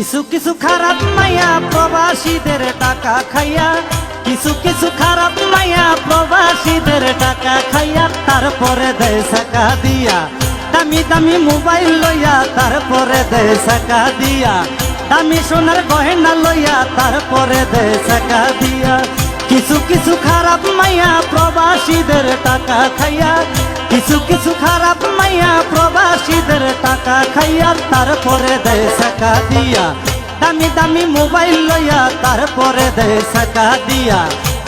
কিছু কিছু খারাপ মাইয়া প্রবাসীদের টাকা খাইয়া, কিছু কিছু খারাপ মাইয়া প্রবাসীদের টাকা খাইয়া, তারপরে দেয় সাকা দিয়া। দামি দামি মোবাইল লইয়া তারপরে দেয় সাকা দিয়া। দামি সোনার গহেনা লইয়া তারপরে দেয় সাকা দিয়া। কিছু কিছু খারাপ মাইয়া প্রবাসীদের টাকা খাইয়া, কিছু কিছু খারাপ প্রবাসীদের টাকা খাইয়া তারপরে দেয় সাকা দিয়া। দামি দামি মোবাইল লইয়া তারপরে দেয় সাকা দিয়া।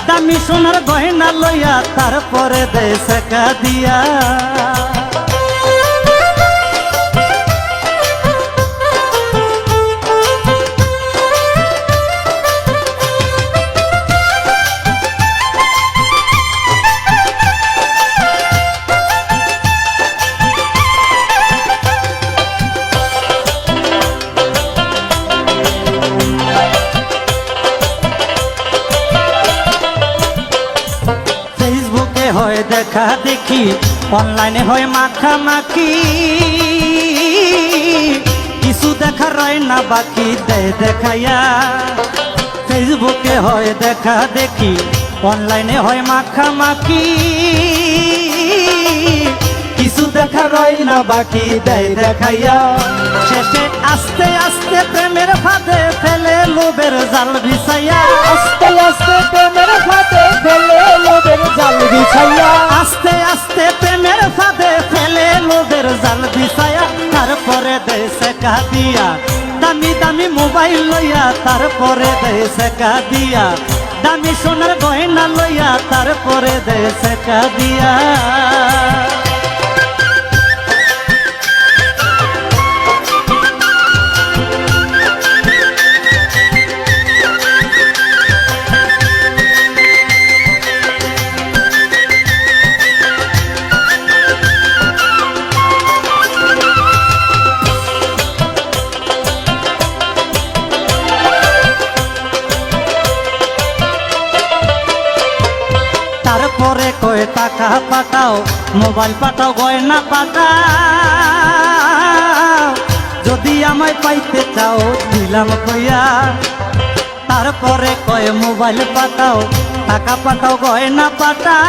দামি সোনার গয়না লইয়া তারপরে দেয় সাকা দিয়া। হয় দেখা দেখি অনলাইনে হয় মাখামাখি। কিছু দেখা রয় না, বাকি দেয় দেখাইয়া। ফেসবুকে হয় দেখা দেখি অনলাইনে হয় মাখামাখি। কিছু দেখা রয় না, বাকি দেয় দেখাইয়া। শেষে আস্তে আস্তে প্রেমের ফাঁদে ফেলে লোবের জাল বিছাইয়া। আস্তে আস্তে প্রেমের ফাঁদে শেখা দিয়া। দামি দামি মোবাইল লইয়া তারপরে দেয় শেখা দিয়া। দামি সোনার গয়না লইয়া তারপরে দেয় শেখা দিয়া। কয় টাকা পাঠাও, মোবাইল পাঠাও, গয়না পাঠাও। যদি আমায় পাইতে চাও, দিলাম কইয়া। তারপরে কয় মোবাইল পাঠাও, টাকা পাঠাও, গয়না পাঠাও।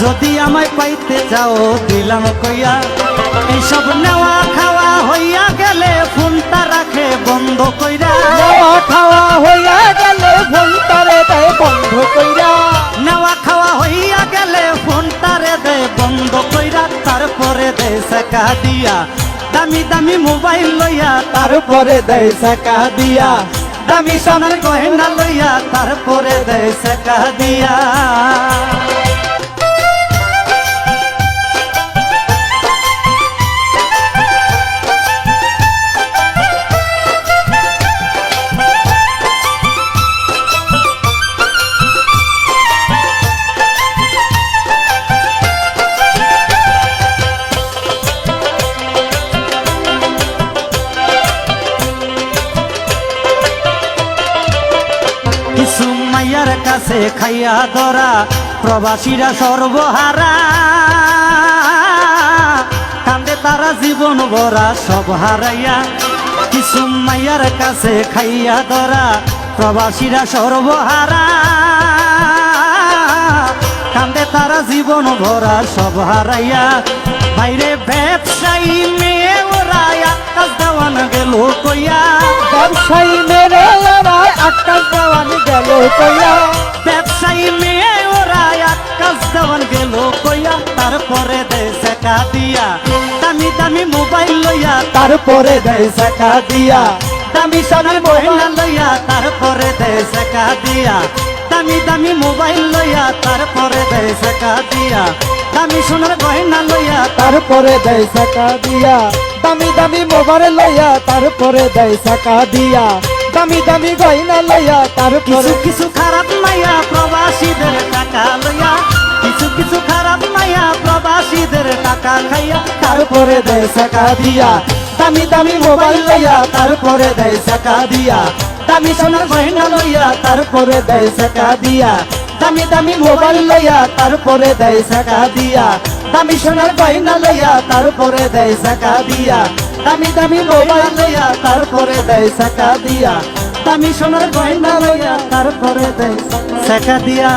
যদি আমায় পাইতে চাও, দিলাম কইয়া। এইসব নেওয়া খাওয়া তারপরে দেয় সাকা দিয়া। দামি দামি মোবাইল লইয়া তারপরে দেয় সাকা দিয়া। দামি সোনার গয়না লইয়া তারপরে দেয় সাকা দিয়া। মাইয়ার কাছে খাইয়া ধরা, প্রবাসীরা সর্বহারা। কান্দে তারা জীবন ভরা, সব হারাইয়া। কিছু মাইয়ার কাছে খাইয়া ধরা, প্রবাসীরা সর্বহারা। কান্দে তারা জীবন ভরা, সব হারাইয়া। বাইরে ব্যবসায়ী মেয়ে ওরা দেওয়ান গেল কইয়া। ব্যবসায়ী মেরে তারপরে দেয় শেখা দিয়া। দামি দামি মোবাইল লইয়া তারপরে সাকা দিয়া। দামি সোনার গয়না লইয়া তারপরে দেয় শেখা দিয়া। দামি দামি মোবাইল লইয়া তারপরে দেয় শেখা দিয়া। দামি সোনার গয়না লইয়া তারপরে সাকা দিয়া। দামি দামি মোবাইল লইয়া তারপরে সাকা দিয়া। দামি দামি গয়না লইয়া তারপরে কিছু কিছু খারাপ মাইয়া প্রবাসীদের টাকা লইয়া কিছু কিছু খারাপ মাইয়া প্রবাসীদের টাকা খাইয়া তারপরে দেয় সাকা দিয়া। দামি দামি মোবাইল লইয়া তারপরে দেয় সাকা দিয়া। দামি সোনার গয়না লইয়া তারপরে দেয় সাকা দিয়া। দামি দামি মোবাইল লইয়া তারপরে দেয় সাকা দিয়া। দামি সোনার গয়না লইয়া তারপরে দেয় সাকা দিয়া। দামি দামি মোবাইল লইয়া তারপরে দেয় সাকা দিয়া। দামি সোনার গয়না লইয়া তারপরে দেয় টাকা দিয়া।